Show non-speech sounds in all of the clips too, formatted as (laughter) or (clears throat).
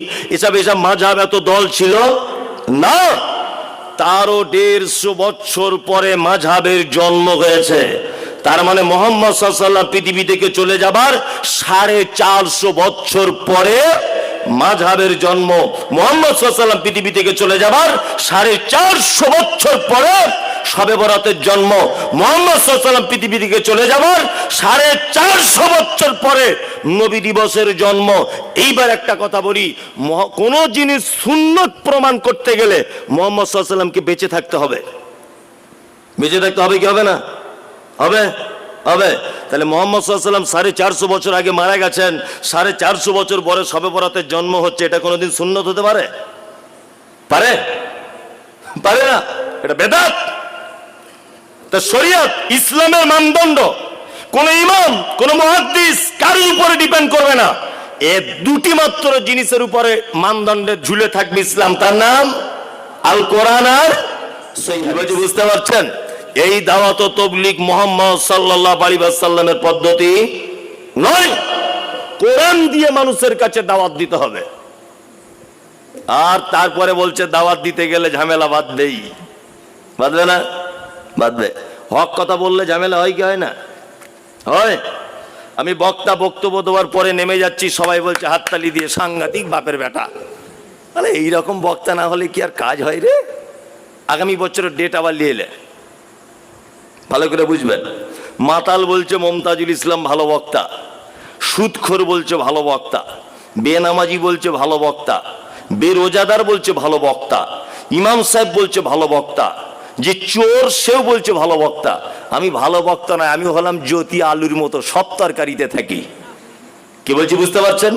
এসব এসব মাঝাব এত দল ছিল না। তারও দেড়শো বছর পরে মাঝাবের জন্ম হয়েছে। তার মানে মোহাম্মদ সাল্লাহ পৃথিবী থেকে চলে যাবার সাড়ে চারশো বছর পরে মাঝাবের জন্ম মোহাম্মদ সাল্লাম পৃথিবী থেকে চলে যাবার সাড়ে চারশো বছর পরে সবে বরাতের জন্ম মোহাম্মদ পৃথিবী থেকে চলে যাবার সাড়ে চারশো বছর পরে নবী দিবসের জন্ম। এইবার একটা কথা বলি কোনো জিনিস সুন্নত প্রমাণ করতে গেলে মোহাম্মদ সাল্লামকে বেঁচে থাকতে হবে। বেঁচে থাকতে হবে কি হবে না? হবে? হবে। তাহলে মোহাম্মদ সাল্লাম সাড়ে চারশো বছর আগে মারা গেছেন, সাড়ে চারশো বছর পরে সবে বরাতের জন্ম হচ্ছে, এটা কোনোদিন সুন্নত হতে পারে? পারে? পারে না? এটা বেদাত! তা শরিয়ত, ইসলামের মানদণ্ড। কোন ইমাম, কোন মহাদ্দিস কারোর উপরে ডিপেন্ড করবে না। এ দুটি মাত্র জিনিসের উপরে মানদণ্ডে ঝুলে থাকবে ইসলাম। তার নাম আল কোরআন আর বুঝতে পারছেন? এই দাওয়াত ও তবলিগ মোহাম্মদ সাল্লাল্লাহু আলাইহি ওয়াসাল্লামের পদ্ধতি নয়। কোরআন দিয়ে মানুষের কাছে দাওয়াত দিতে হবে। আর তারপরে বলছে দাওয়াত দিতে গেলে ঝামেলা বাঁধবেই বাঁধবে না? বাঁধবে হক কথা বললে ঝামেলা হয় কি হয় না? হয়। আমি বক্তা বক্তব্য দেওয়ার পরে নেমে যাচ্ছি, সবাই বলছে, হাততালি দিয়ে, সাংঘাতিক বাপের বেটা। আরে, এইরকম বক্তা না হলে কি আর কাজ হয় রে? আগামী বছরের ডেট আবার নিয়ে এলে। ভালো করে বুঝবেন। মাতাল বলছে, মমতাজুল ইসলাম ভালো বক্তা। সুদখোর বলছে, ভালো বক্তা। বেনামাজি বলছে, ভালো বক্তা। বেরোজাদার বলছে, ভালো বক্তা। ইমাম সাহেব বলছে, ভালো বক্তা। যে চোর সেও বলছে ভালো বক্তা। আমি ভালো বক্তা নয়, আমি হলাম জ্যোতি আলুর মতো, সব তরকারিতে থাকি। কি বলছি, বুঝতে পারছেন?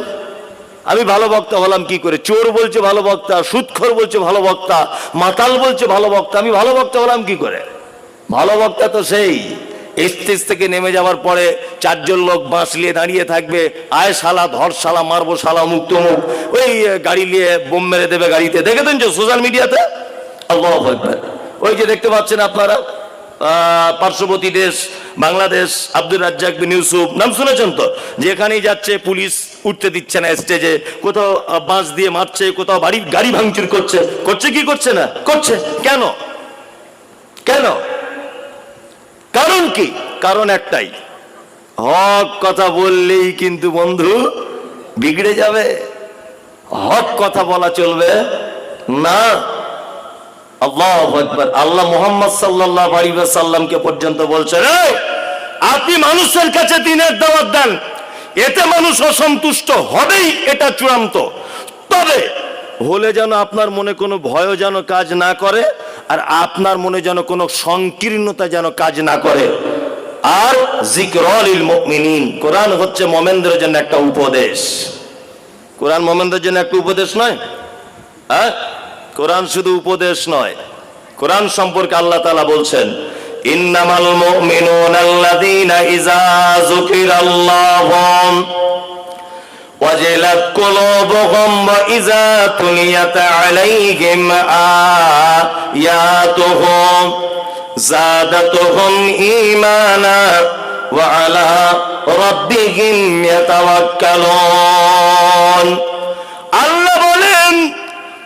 আমি ভালো বক্তা হলাম কি করে? চোর বলছে ভালো বক্তা, সুৎখর বলছে ভালো বক্তা, মাতাল বলছে ভালো বক্তা, আমি ভালো বক্তা হলাম কি করে? ভালো বক্তা তো সেই স্টেজ থেকে নেমে যাওয়ার পরে চারজন লোক বাঁশ নিয়ে দাঁড়িয়ে থাকবে, আয় শালা, ধর শালা, মারবো শালা, মুখ তমুক ওই গাড়ি নিয়ে বোম মেরে দেবে গাড়িতে। দেখেছেন যে সোশ্যাল মিডিয়াতে? আল্লাহ ওই যে দেখতে পাচ্ছেন আপনারা পার্শ্ববর্তী দেশ, বাংলাদেশ আব্দুল রাজ্জাক বিন ইউসুফ, নাম শুনেছেন তো? যেখানেই যাচ্ছে, পুলিশ উঠতে দিচ্ছে না স্টেজে, কোথাও বাঁশ দিয়ে মারছে, কোথাও বাড়ি, গাড়ি ভাঙচুর করছে। করছে কি করছে না? করছে। কেন? কেন? কারণ কি? কারণ একটাই। হক কথা বললেই কিন্তু বন্ধু বিগড়ে যাবে। হক কথা বলা চলবে। না। আল্লাহ আল্লাহ মোহাম্মদ আলাইহি সাল্লামকে পর্যন্ত বলছেন "এই, আপনি মানুষের কাছে দিনের দাওয়াত দেন। এতে মানুষ অসন্তুষ্ট হবেই এটা চূড়ান্ত। তবে হলে যেন আপনার মনে কোনো ভয় যেন কাজ না করে আর আপনার মনে যেন কোনো সংকীর্ণতা যেন কাজ না করে। আর জিকরলিল মুমিনিন কোরআন হচ্ছে মোমেনদের জন্য একটা উপদেশ। কোরআন মোমেনদের জন্য একটা উপদেশ নয়? হ্যাঁ? কোরআন শুধু উপদেশ নয় কোরআন সম্পর্কে আল্লাহ তালা বলছেন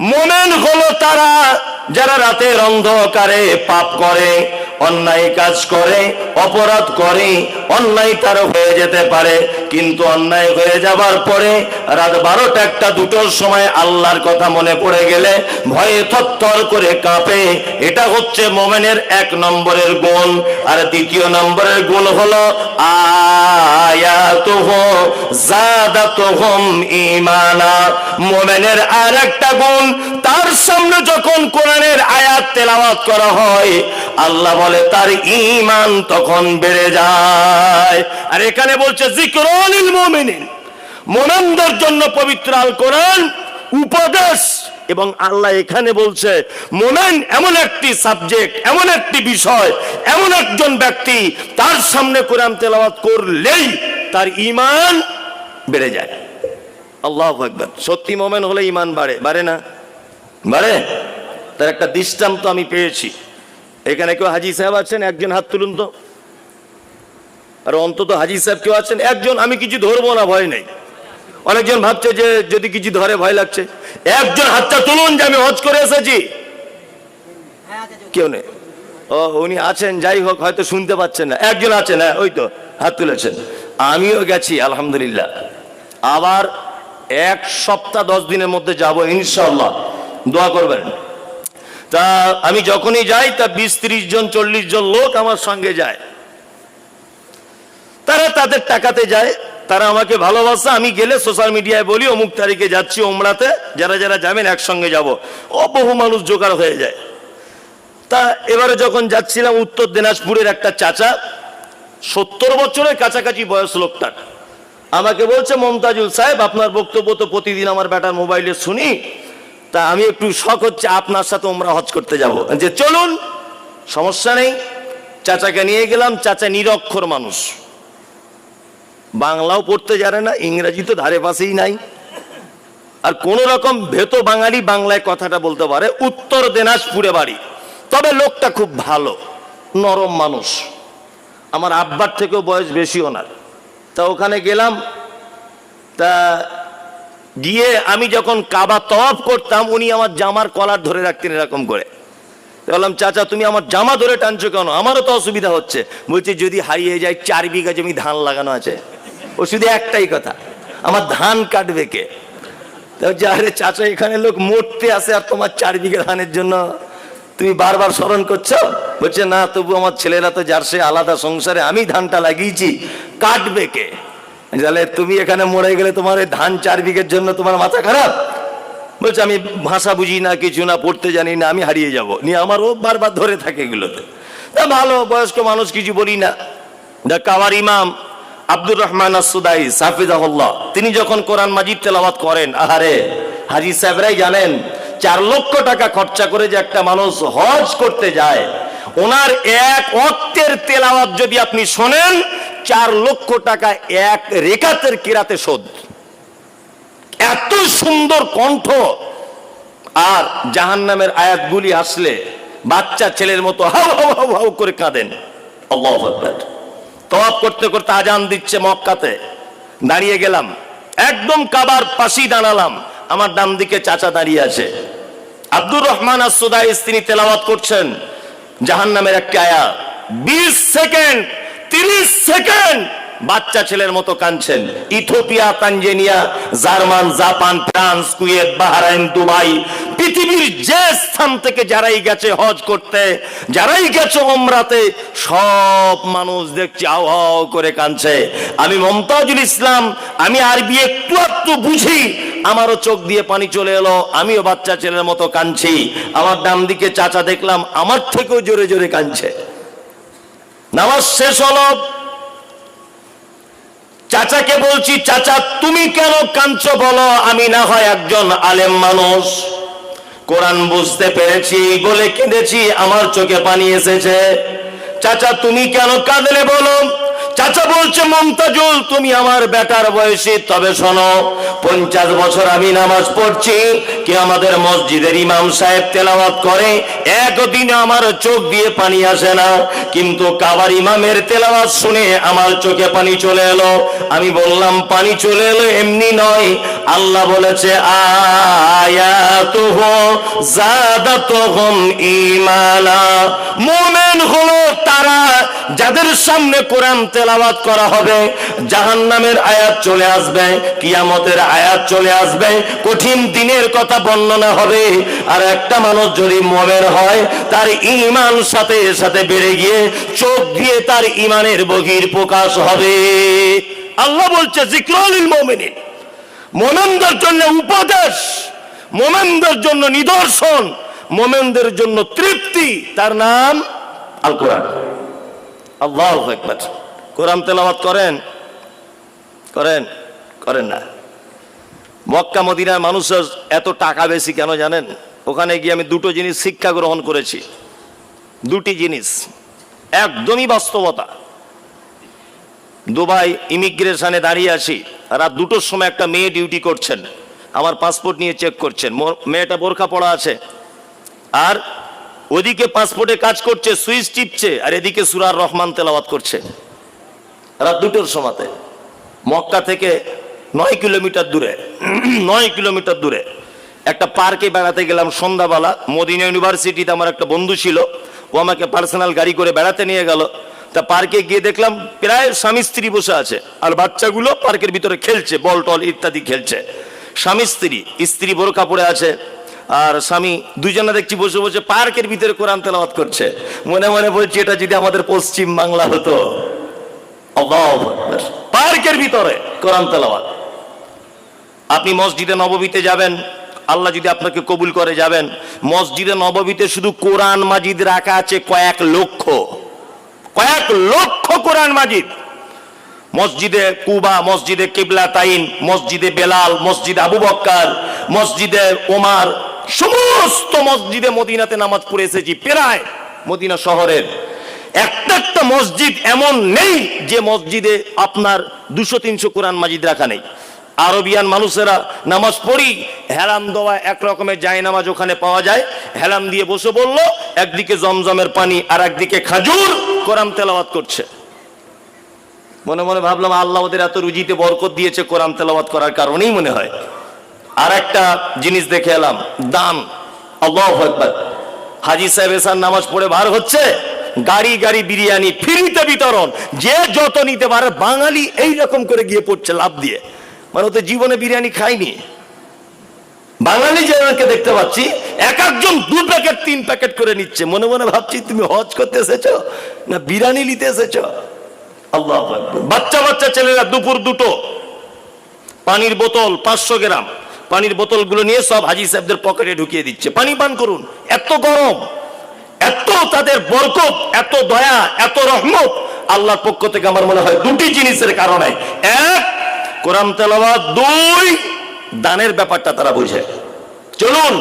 মোমেন হলো তারা যারা রাতের অন্ধকারে পাপ করে। অন্যায় কাজ করে, অপরাধ করে, অন্যায় তার হয়ে যেতে পারে। কিন্তু অন্যায় হয়ে যাবার পরে রাত বারোটা একটা দুটোর সময় আল্লাহর কথা মনে পড়ে গেলে ভয়ে থরথর করে কাঁপে। এটা হচ্ছে মোমেনের এক নম্বরের গুণ আর দ্বিতীয় নম্বরের গুণ হলো, আয়াতুহ মোমেনের আর একটা গুণ, তার সামনে যখন কোরআনের আয়াত তেলাওয়াত করা হয়, আল্লাহ বলে, তার ঈমান তখন বেড়ে যায়। আর এখানে বলছে জিকরুল মুমিনিন জন্য পবিত্র আল কোরআন উপদেশ। এবং আল্লাহ এখানে বলছে, মোমেন এমন একটি সাবজেক্ট, এমন একটি বিষয়, এমন একজন ব্যক্তি তার সামনে কোরআন তেলাওয়াত করলেই তার ইমান বেড়ে যায়। আল্লাহ একবার সত্যি মোমেন হলে ইমান বাড়ে বাড়ে না? বাড়ে? তার একটা দৃষ্টান্ত আমি পেয়েছি। এখানে কেউ হাজি সাহেব আছেন, একজন হাত তুলুন তো। আর অন্তত হাজি সাহেব কেউ আছেন? একজন, আমি কিছু ধরবো না, ভয় নেই। অনেকজন ভাবছে যে যদি কিছু ধরে, ভয় লাগছে। একজন হাতটা তুলুন যে আমি হজ করে এসেছি। কেউ নেই। ও, উনি আছেন, যাই হোক, হয়তো শুনতে পাচ্ছেন না। একজন আছেন হ্যাঁ ওই তো, হাত তুলেছেন। আমিও গেছি, আলহামদুলিল্লাহ। আবার এক সপ্তাহ, দশ দিনের মধ্যে যাব ইনশাল্লাহ দোয়া করবেন। তা আমি যখনই যাই, তা বিশ, ত্রিশ জন, চল্লিশ জন লোক আমার সঙ্গে যায়। তারা তাদের টাকাতে যায়। তারা আমাকে ভালোবাসে। আমি গেলে সোশ্যাল মিডিয়ায় বলি, অমুক তারিখে যাচ্ছি ওমরাতে, যারা যারা যাবেন একসঙ্গে যাব। ও বহু মানুষ জোগাড় হয়ে যায়। তা এবারে যখন যাচ্ছিলাম, উত্তর দিনাজপুরের একটা চাচা, সত্তর বছরের কাছাকাছি বয়স লোকটার। আমাকে বলছে, মমতাজুল সাহেব, আপনার বক্তব্য তো প্রতিদিন আমার বেটার মোবাইলে শুনি। তা আমি একটু শখ হচ্ছে আপনার সাথে ওমরা হজ করতে যাব। যে চলুন, সমস্যা নেই। চাচাকে নিয়ে গেলাম, চাচা নিরক্ষর মানুষ। বাংলাও পড়তে জানে না, ইংরেজি তো ধারে পাশেই নাই। আর কোন রকম ভেত বাঙালি বাংলায় কথাটা বলতে পারে, উত্তর দিনাজপুরে বাড়ি। তবে লোকটা খুব ভালো, নরম মানুষ। আমার আব্বার থেকেও বয়স বেশি ওনার তা ওখানে গেলাম, তা গিয়ে আমি যখন কাবা তফ করতাম, উনি আমার জামার কলার ধরে রাখতেন এরকম করে। বললাম, চাচা, তুমি আমার জামা ধরে টানছো কেন? আমারও তো অসুবিধা হচ্ছে। বলছে, যদি হারিয়ে যায় চার বিঘা জমি ধান লাগানো আছে। ও শুধু একটাই কথা, আমার ধান কাটবে কে? আরে চাচা, এখানে লোক মরতে আসে আর তোমার চার বিঘা ধানের জন্য। তুমি বারবার স্মরণ করছ? বলছে, না, তবু আমার ছেলেরা তো যার সে আলাদা সংসারে, আমি ধানটা লাগিয়েছি। কাটবে কে? তাহলে তুমি এখানে মরে গেলে তোমার এই ধান চার বিঘের জন্য তোমার মাথা খারাপ। বলছে, আমি ভাষা বুঝি না, কিছু না, পড়তে জানি না, আমি হারিয়ে যাব। নিয়ে আমার ও বারবার ধরে থাকে এগুলোতে। তা ভালো, বয়স্ক মানুষ কিছু বলি না। দা কাওয়ার ইমাম আব্দুর রহমান আসুদাই সাফিজাহুল্লাহ, তিনি যখন কোরআন মাজিদ তেলাওয়াত করেন, আহারে, হাজি সাহেবরাই জানেন, চার লক্ষ টাকা খরচা করে যে একটা মানুষ হজ করতে যায় ওনার এক অক্টের তেলাওয়াত যদি আপনি শোনেন, চার লক্ষ টাকা এক রেখাতের কিরাতে শোধ। এত সুন্দর কণ্ঠ। আর জাহান নামের আয়াতগুলি আসলে বাচ্চা ছেলের মতো হাউ হাউ হাউ হাউ করে কাঁদেন। আকবার। করতে করতে আজান দিচ্ছে মক্কাতে। দাঁড়িয়ে গেলাম। একদম কাবার পাশেই দাঁড়ালাম। আমার ডান দিকে চাচা দাঁড়িয়ে আছে। আব্দুর রহমান আসুদাইস তিনি তেলাওয়াত করছেন। জাহান্নামের একটা আয়াত, বিশ সেকেন্ড, তিরিশ সেকেন্ড, বাচ্চা ছেলের মতো কাঁদছেন। Ethiopia Tanzania, German, Japan, France, Kuwait, Bahrain, Dubai, পৃথিবীর যে স্থান থেকে যারাই গেছে হজ করতে, যারাই গেছে ওমরাতে সব মানুষ দেখছি আও করে কাঁদছে। আমি মমতাজুল ইসলাম, আমি আরবি একটু একটু বুঝি আমারও চোখ দিয়ে পানি চলে এলো, আমিও বাচ্চা ছেলের মতো কাঁদছি। আমার ডান দিকে চাচা দেখলাম, আমার থেকেও জোরে জোরে কাঁদছে। নামাজ শেষ হলো। চাচাকে বলছি, চাচা, তুমি কেন কাঁদছো বলো? আমি না হয় একজন আলেম মানুষ। কোরআন বুঝতে পেরেছি, বলে কেঁদেছি, আমার চোখে পানি এসেছে। চাচা, তুমি কেন কাঁদলে বলো? চাচা বলছে, মমতাজুল, তুমি আমার বেটার বয়সী। তবে শোনো, পঞ্চাশ বছর আমি নামাজ পড়ছি, কি আমাদের মসজিদের ইমাম সাহেব তেলাওয়াত করে? একদিন আমার চোখ দিয়ে পানি আসে না, কিন্তু কাবার ইমামের তেলাওয়াত শুনে আমার চোখে পানি চলে এলো। আমি বললাম, পানি চলে এলো এমনি নয়। আল্লাহ বলেছে, আয়াতুহু জাদাতুহুম ঈমানা। মুমিন হলো তারা যাদের সামনে কোরআন তেলাওয়াত করা হবে। জাহান্নামের আয়াত চলে আসবে, কিয়ামতের আয়াত চলে আসবে, কঠিন দিনের কথা বর্ণনা হবে। আর একটা মানুষ যদি মোমের হয়, তার ঈমান সাথে সাথে বেড়ে গিয়ে চোখ দিয়ে তার ঈমানের বহির প্রকাশ হবে। আল্লাহ বলছে মোমেনদের জন্য উপদেশ, মোমেনদের জন্য নিদর্শন, মোমেনদের জন্য তৃপ্তি। তার নাম আল কোরআন আল্লাহ একবার কোরআন তেলাওয়াত করেন? করেন? করেন না। মক্কা, মদিনার মানুষের এত টাকা বেশি কেন জানেন? ওখানে গিয়ে আমি দুটো জিনিস শিক্ষা গ্রহণ করেছি। দুটি জিনিস। একদমই বাস্তবতা। দুবাই ইমিগ্রেশনে দাঁড়িয়ে আছি। রাত দুটোর সময় একটা মেয়ে ডিউটি করছেন। আমার পাসপোর্ট নিয়ে চেক করছেন। মেয়েটা বোরখা পড়া আছে। আর ওদিকে পাসপোর্টে কাজ করছে, সুইচ টিপছে, আর এদিকে সুরার রহমান তেলাওয়াত করছে। রাত দুটোর সময়তে। মক্কা থেকে নয় কিলোমিটার দূরে, (clears throat) নয় কিলোমিটার দূরে একটা পার্কে বেড়াতে গেলাম সন্ধ্যাবেলা। মদিনা ইউনিভার্সিটিতে আমার একটা বন্ধু ছিল, ও আমাকে পার্সোনাল গাড়ি করে বেড়াতে নিয়ে গেল। তা পার্কে গিয়ে দেখলাম প্রায় স্বামী স্ত্রী বসে আছে, আর বাচ্চাগুলো পার্কের ভিতরে খেলছে, বল টল ইত্যাদি খেলছে। স্বামী স্ত্রী স্ত্রী বোরকা পড়ে আছে, আর স্বামী দুজনে দেখছি বসে বসে পার্কের ভিতরে কোরআন তেলাওয়াত করছে। মনে মনে বলছি, এটা যদি আমাদের পশ্চিম বাংলা হতো। পার্কের ভিতরে। কোরআন তেলাওয়াত। আপনি মসজিদে নববীতে যাবেন আল্লাহ যদি আপনাকে কবুল করে যাবেন মসজিদে নববীতে শুধু কোরআন মাজিদ রাখা আছে কয়েক লক্ষ। কয়েক লক্ষ কোরআন মাজিদ। মসজিদে কুবা মসজিদে কিবলা তাইন মসজিদে বেলাল মসজিদে আবু বক্কার মসজিদে ওমার সমস্ত মসজিদে মদিনাতে নামাজ পড়ে এসেছি প্রায় মদিনা শহরের। একটা একটা মসজিদ এমন নেই যে মসজিদে আপনার দুশো, তিনশো কোরআন মাজিদ রাখা নেই। আরবিয়ান মানুষেরা নামাজ পড়ি হেলাম দেওয়া এক রকমের যায় নামাজ ওখানে পাওয়া যায়। হেলাম দিয়ে বসে বলল, একদিকে জমজমের পানি আর একদিকে খাজুর কোরআন তেলাওয়াত করছে। মনে মনে ভাবলাম, আল্লাহ ওদের এত রুজিতে বরকত দিয়েছে কোরআন তেলাওয়াত করার কারণেই মনে হয়। আর একটা জিনিস দেখে এলাম, দান। আল্লাহ হাজি সাহেব এসার নামাজ পড়ে বার হচ্ছে। গাড়ি গাড়ি বিরিয়ানি, ফ্রিতে বিতরণ। যে যত নিতে পারে, বাঙালি এই রকম করে গিয়ে পড়ছে লাভ দিয়ে। মানে ওতে জীবনে বিরিয়ানি খায়নি। বাঙালি যাদেরকে দেখতে পাচ্ছি, এক একজন দু প্যাকেট, তিন প্যাকেট করে নিচ্ছে। মনে মনে ভাবছি, তুমি হজ করতে এসেছ? না বিরিয়ানি নিতে এসেছ? আল্লাহ বাচ্চা বাচ্চা ছেলেরা দুপুর দুটো, পানির বোতল পাঁচশো গ্রাম, পানির বোতলগুলো নিয়ে সব হাজি সাহেবদের পকেটে ঢুকিয়ে দিচ্ছে। পানি পান করুন, এত গরম। এত তাদের বরকত, এত দয়া, এত রহমত আল্লাহর পক্ষ থেকে আমার মনে হয় দুটি জিনিসের কারণে। এক, কোরআন তেলাওয়াত, দুই, দানের ব্যাপারটা তারা বুঝে। চলুন,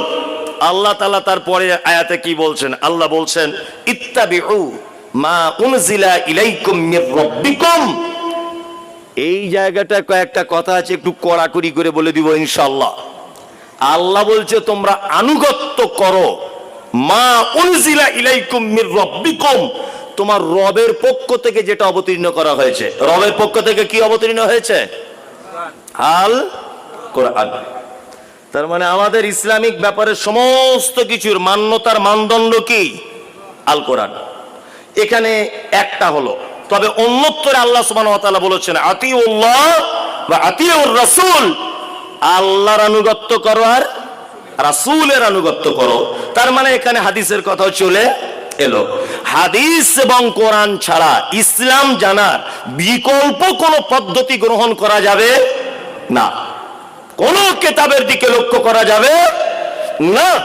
আল্লাহ তালা তারপরে আয়াতে কি বলছেন? আল্লাহ বলছেন, ইত্তাবিউ মা উনজিলা ইলাইকুম মির রাব্বিকুম। এই জায়গাটা কয়েকটা কথা আছে, একটু কড়াকড়ি করে বলে দিব ইনশাল্লাহ আল্লাহ বলছে, তোমরা আনুগত্য করো। মা উনজিলা ইলাইকুম মির রাব্বিকুম। তোমার রবের পক্ষ থেকে যেটা অবতীর্ণ করা হয়েছে। রবের পক্ষ থেকে কি অবতীর্ণ হয়েছে? আল কোরআন। তার মানে আমাদের ইসলামিক ব্যাপারে সমস্ত কিছুর মান্যতার মানদণ্ড কি? আল কোরআন। এখানে একটা হলো, তবে অন্যত্তরে আল্লাহ সুবহানাহু বলেছেন আতি আতিউল্লাহ বা আতিউর রাসূল। আল্লাহর আনুগত্য করো আর রাসূলের আনুগত্য করো। তার মানে এখানে হাদিসের কথা চলে এলো। হাদিস এবং কোরআন ছাড়া ইসলাম জানার বিকল্প কোনো পদ্ধতি গ্রহণ করা যাবে না। কোন কেতাবের দিকে লক্ষ্য করা যাবে না।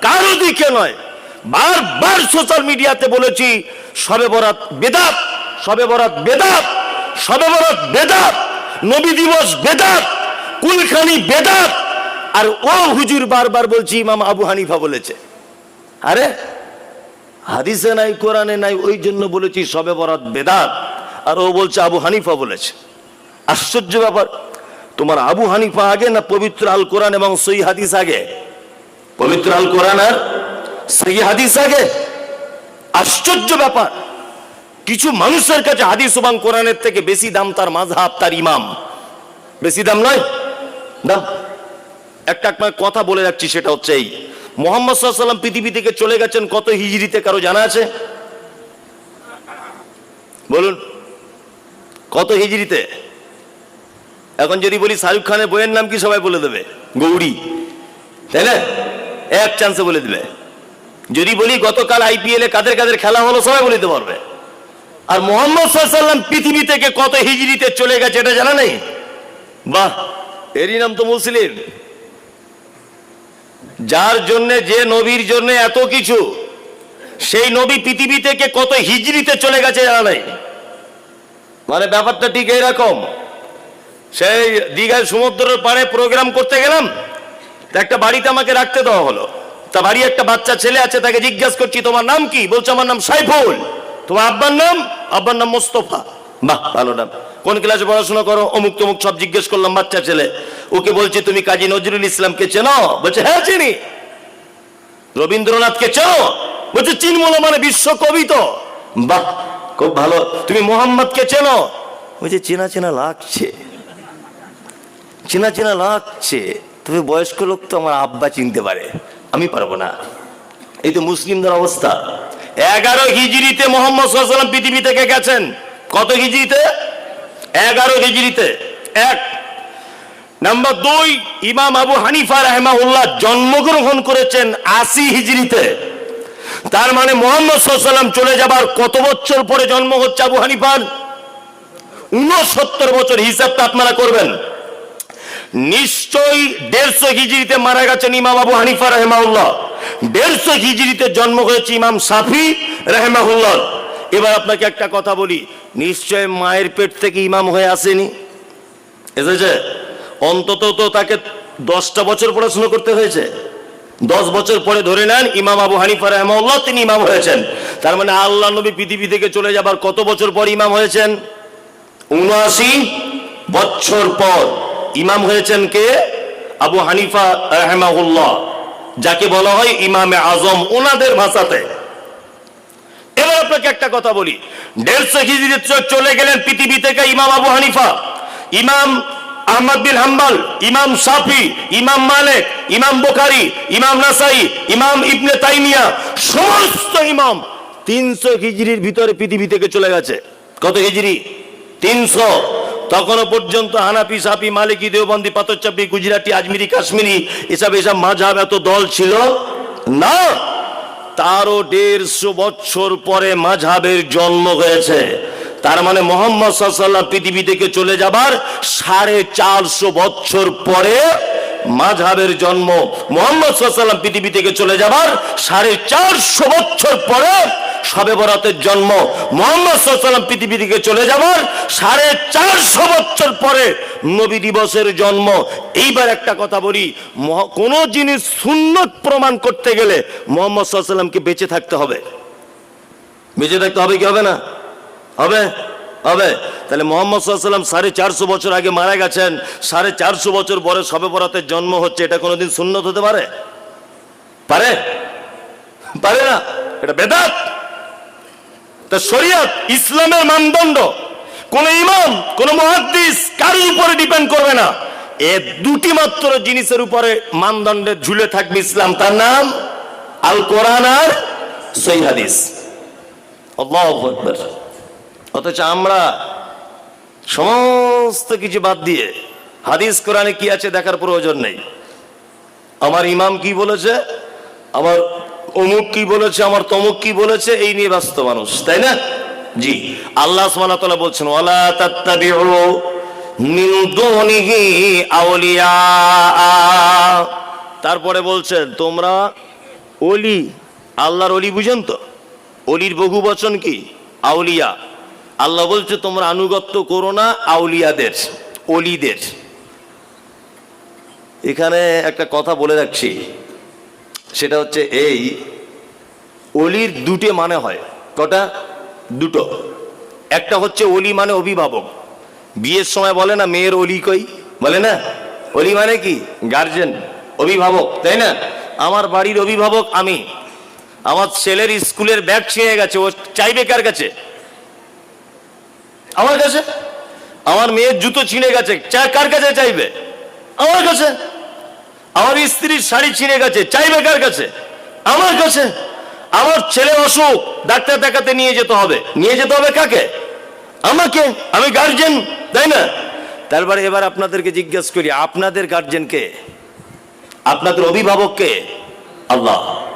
কারও দিকে নয়। বারবার সোশ্যাল মিডিয়াতে বলেছি, সবে বরাত বেদাত, সবে বরাত বেদাত, সবে বরাত বেদাত, নবী দিবস বেদাত, কুলখানি বেদাত আর ও হুজুর বারবার বলছি, ইমাম আবু হানিফা বলেছে। আরে, হাদিসে নাই, কোরআনে নাই, ওই জন্য বলেছি, সবে বরাত বেদাত। আর ও বলছে, আবু হানিফা বলেছে। আশ্চর্য ব্যাপার, তোমার আবু হানিফা আগে না পবিত্র আল কোরআন এবং সই হাদিস আগে? পবিত্র আল কোরআন আর সই হাদিস আগে? আশ্চর্য ব্যাপার, কিছু মানুষের কাছে হাদিস এবং কোরআনের থেকে বেশি দাম তার মাঝহাব তার ইমাম। বেশি দাম নয়? দাম? একটা আপনার কথা বলে যাচ্ছি সেটা হচ্ছে এই। মোহাম্মদ সাল্লাম পৃথিবী থেকে চলে গেছেন কত হিজড়িতে, কারও জানা আছে? বলুন, কত হিজড়িতে? এখন যদি বলি শাহরুখ খানের বইয়ের নাম কি সবাই বলে দেবে? গৌরী। তাই না? এক চান্সে বলে দিবে। যদি বলি গতকাল আইপিএল এ কাদের কাদের খেলা হলো, সবাই বলে দিতে পারবে। আর মোহাম্মদ সাল্লাম পৃথিবী থেকে কত হিজড়িতে চলে গেছে, এটা জানা নেই? বাহ, এরই নাম তো মুসলিম। যার জন্য যে নবীর জন্য এত কিছু, সেই নবী পৃথিবী থেকে কত হিজড়িতে চলে গেছে জানা নেই। মানে ব্যাপারটা ঠিক এরকম সেই দীঘায় সমুদ্রের পাড়ে প্রোগ্রাম করতে গেলাম একটা বাড়িতে আমাকে রাখতে দেওয়া হলো। তা বাড়ি একটা বাচ্চা ছেলে আছে, তাকে জিজ্ঞাসা করছি, তোমার নাম কি? বলছে, আমার নাম সাইফুল। তোমার আব্বার নাম? আব্বার নাম মোস্তফা। বাহ, ভালো নাম। কোন ক্লাসে পড়াশোনা করো? অমুক তমুক সব জিজ্ঞেস করলাম বাচ্চা ছেলে। ওকে বলছে, তুমি কাজী নজরুল ইসলামকে চেনো? বলছে হ্যাঁ চিনি। রবীন্দ্রনাথকে চেনো? বলছে চিনবো না মানে বিশ্ব কবি তো। বাহ, খুব ভালো। তুমি মোহাম্মদকে চেনো? বলছে, চেনা চেনা লাগছে। চেনা চেনা লাগছে। তবে বয়স্ক লোক তো আমার আব্বা চিনতে পারে। আমি পারব না। এই তো মুসলিমদের অবস্থা। এগারো হিজড়িতে মোহাম্মদ সাল্লাম পৃথিবী থেকে গেছেন। কত হিজড়িতে? এগারো হিজড়িতে। এক নাম্বার দুই, ইমাম আবু হানিফা রহমাউল্লাহ জন্মগ্রহণ করেছেন আশি হিজড়িতে। তার মানে মোহাম্মদ সাল্লাম চলে যাবার কত বছর পরে জন্ম হচ্ছে আবু হানিফার? উনসত্তর বছর, হিসাবটা আপনারা করবেন। নিশ্চয়ই দেড়শো হিজড়িতে মারা গেছেন ইমাম আবু হানিফা রহমাউল্লাহ দেড়শো হিজড়িতে জন্ম হয়েছে ইমাম সাফি রহমাউল্লাহ এবার আপনাকে একটা কথা বলি নিশ্চয় মায়ের পেট থেকে ইমাম হয়ে আসেনি? এসেছে? অন্তত তো তাকে দশটা বছর পড়াশোনা করতে হয়েছে। দশ বছর পরে ধরে নেন ইমাম আবু হানিফা রহমাউল্লাহ তিনি ইমাম হয়েছেন। তার মানে আল্লাহ নবী পৃথিবী থেকে চলে যাবার কত বছর পর ইমাম হয়েছেন? উনআশি বছর পর ইমাম হয়েছেন কে? আবু হানিফা রহমাউল্লাহ যাকে বলা হয় ইমামে আজম ওনাদের ভাষাতে। এবার আপনাকে একটা কথা বলি। দেড়শো হিজড়ি চলে গেলেন পৃথিবী থেকে ইমাম আবু হানিফা। ইমাম আহমদ বিন হাম্বাল, ইমাম সাফি ইমাম মালিক, ইমাম বুখারী, ইমাম নাসাই, ইমাম ইবনে তাইমিয়া, সমস্ত ইমাম তিনশো হিজড়ির ভিতরে পৃথিবী থেকে চলে গেছে। কত হিজড়ি তিনশো। তখনও পর্যন্ত হানাফি, সাফি, মালিকি, দেওবন্দি পাথরচাপি গুজরাটি, আজমিরি, কাশ্মীরি, এসব এসব মাঝাব এত দল ছিল না। তারও দেড়শো বছর পরে মাঝাবের জন্ম হয়েছে। তার মানে মোহাম্মদ সাল্লাহ পৃথিবী থেকে চলে যাবার সাড়ে চারশো বছর পরে মাঝাবের জন্ম মোহাম্মদ সাল্লাম পৃথিবী থেকে চলে যাবার সাড়ে চারশো বছর পরে সবে বরাতের জন্ম মোহাম্মদ সাল্লাম পৃথিবী থেকে চলে যাবার সাড়ে চারশো বছর পরে নবী দিবসের জন্ম। এইবার একটা কথা বলি কোনো জিনিস সুন্নত প্রমাণ করতে গেলে মোহাম্মদ সাল্লামকে বেঁচে থাকতে হবে। বেঁচে থাকতে হবে কি হবে না? হবে? হবে। তাহলে মোহাম্মদ সাল্লাম সাড়ে চারশো বছর আগে মারা গেছেন। সাড়ে চারশো বছর পরে সবে বরাতের জন্ম হচ্ছে, এটা কোনোদিন সুন্নত হতে পারে? পারে? পারে না। এটা বেদাত। তা শরিয়ত, ইসলামের মানদণ্ড, কোন ইমাম, কোন মহাদ্দিস কারোর উপরে ডিপেন্ড করবে না। এ দুটি মাত্র জিনিসের উপরে মানদণ্ডে ঝুলে থাকবে ইসলাম। তার নাম আল কোরআন আর সই হাদিস। আল্লাহু আকবার। অথচ আমরা সমস্ত কিছু বাদ দিয়ে হাদিস কোরআনে কি আছে দেখার প্রয়োজন নেই। আমার ইমাম কি বলেছে? আমার অমুক কি বলেছে? আমার তমুক কি বলেছে? এই নিয়ে ব্যস্ত মানুষ, তাই না? জি, আল্লাহ সুবহানাহু বলছেন তারপরে বলছেন, তোমরা অলি, আল্লাহর অলি বুঝেন তো? অলির বহু বচন কি? আউলিয়া। আল্লাহ বলছে, তোমরা আনুগত্য করো না আউলিয়াদের অলিদের এখানে একটা কথা বলে রাখছি, সেটা হচ্ছে এই অলির দুটি মানে হয়। কটা? দুটো। একটা হচ্ছে অলি মানে অভিভাবক। বিয়ের সময় বলে না, মেয়ের অলি কই? বলে না? অলি মানে কি? গার্জেন, অভিভাবক, তাই না? আমার বাড়ির অভিভাবক আমি। আমার ছেলের স্কুলের ব্যাগ ছিঁড়ে গেছে, ও চাইবে কার কাছে? আমার কাছে? আমার মেয়ের জুতো ছিঁড়ে গেছে। কার কাছে চাইবে? আমার কাছে। আমার স্ত্রীর শাড়ি ছিঁড়ে গেছে। চাইবে কার কাছে? আমার কাছে। আমার ছেলে অসুখ। ডাক্তার দেখাতে নিয়ে যেতে হবে। নিয়ে যেতে হবে কাকে? আমাকে। আমি গার্জেন তাই না? তারপরে এবার আপনাদেরকে জিজ্ঞেস করি, আপনাদের গার্জেন কে? আপনাদের অভিভাবক কে? আল্লাহ।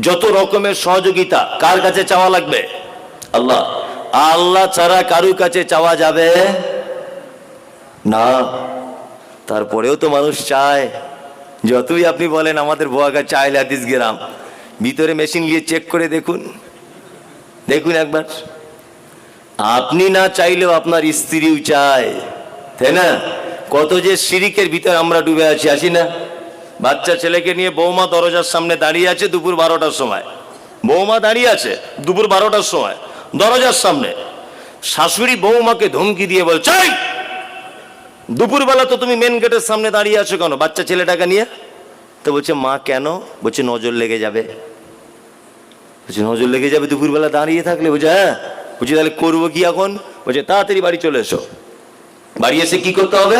যত রকমের সহযোগিতা, কার কাছে চাওয়া লাগবে? আল্লাহ। আল্লাহ ছাড়া কারুর কাছে চাওয়া যাবে না। তারপরেও তো মানুষ চায়। যতই আপনি বলেন, আমাদের বোয়াগা চাইল হাদিস গ্রাম ভিতরে মেশিন নিয়ে চেক করে দেখুন। দেখুন একবার। আপনি না চাইলেও আপনার স্ত্রীও চায়। তাই না? কত যে সিরিকের ভিতরে আমরা ডুবে আছি, আসি না? বাচ্চা ছেলেকে নিয়ে বৌমা দরজার সামনে দাঁড়িয়ে আছে দুপুর বারোটার সময়। বৌমা দাঁড়িয়ে আছে দুপুর বারোটার সময়। দরজার সামনে। শাশুড়ি বৌমাকে ধমকি দিয়ে বল, চাই! দুপুরবেলা তো তুমি মেন গেটের সামনে দাঁড়িয়ে আছো কেন? বাচ্চা ছেলেটাকে নিয়ে? তো বলছে, মা, কেন? বলছে, নজর লেগে যাবে। বলছে, নজর লেগে যাবে দুপুরবেলা দাঁড়িয়ে থাকলে? বলছে হ্যাঁ। বলছি, তাহলে করব কি এখন? বলছে, তাড়াতাড়ি বাড়ি চলে এসো। বাড়ি এসে কি করতে হবে?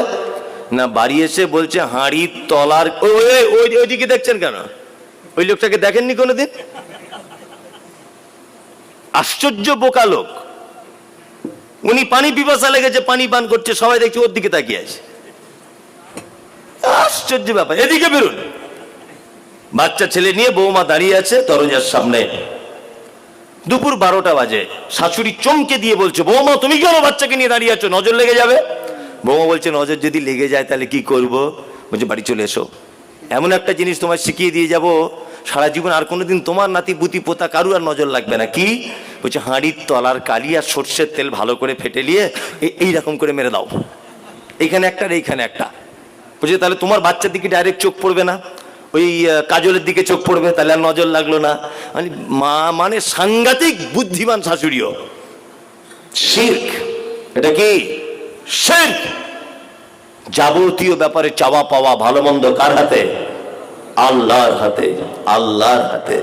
না, বাড়ি এসে বলছে, হাঁড়ির তলার ওই, ওইদিকে দেখছেন কেন? ওই লোকটাকে দেখেননি কোনোদিন? আশ্চর্য বোকা লোক। উনি পানি পিপাসা লেগেছে, পানি পান করছে, সবাই দেখছে ওর দিকে তাকিয়ে আছে। আশ্চর্য ব্যাপার। এদিকে বেরুন। বাচ্চা ছেলে নিয়ে বৌমা দাঁড়িয়ে আছে দরজার সামনে। দুপুর বারোটা বাজে। শাশুড়ি চমকে দিয়ে বলছে, বৌমা, তুমি কেন বাচ্চাকে নিয়ে দাঁড়িয়ে আছো? নজর লেগে যাবে? বৌমা বলছে, নজর যদি লেগে যায় তাহলে কি করব? বলছে, বাড়ি চলে এসো। এমন একটা জিনিস তোমার শিখিয়ে দিয়ে যাব সারা জীবন আর কোনোদিন তোমার নাতি, বুতি, পোতা কারু আর নজর লাগবে না। কি? বলছে, হাঁড়ির তলার কালি আর সর্ষের তেল ভালো করে ফেটে নিয়ে এ- এইরকম করে মেরে দাও। এইখানে একটা আর এইখানে একটা। বলছে, তাহলে তোমার বাচ্চার দিকে ডাইরেক্ট চোখ পড়বে না? ওই কাজলের দিকে চোখ পড়বে, তাহলে আর নজর লাগল না। মানে মা মানে সাংঘাতিক বুদ্ধিমান শাশুড়িও। শির্ক। এটা কি? শির্ক। যাবতীয় ব্যাপারে চাওয়া পাওয়া, ভালো মন্দ কার হাতে? আল্লাহর হাতে আল্লাহর হাতে।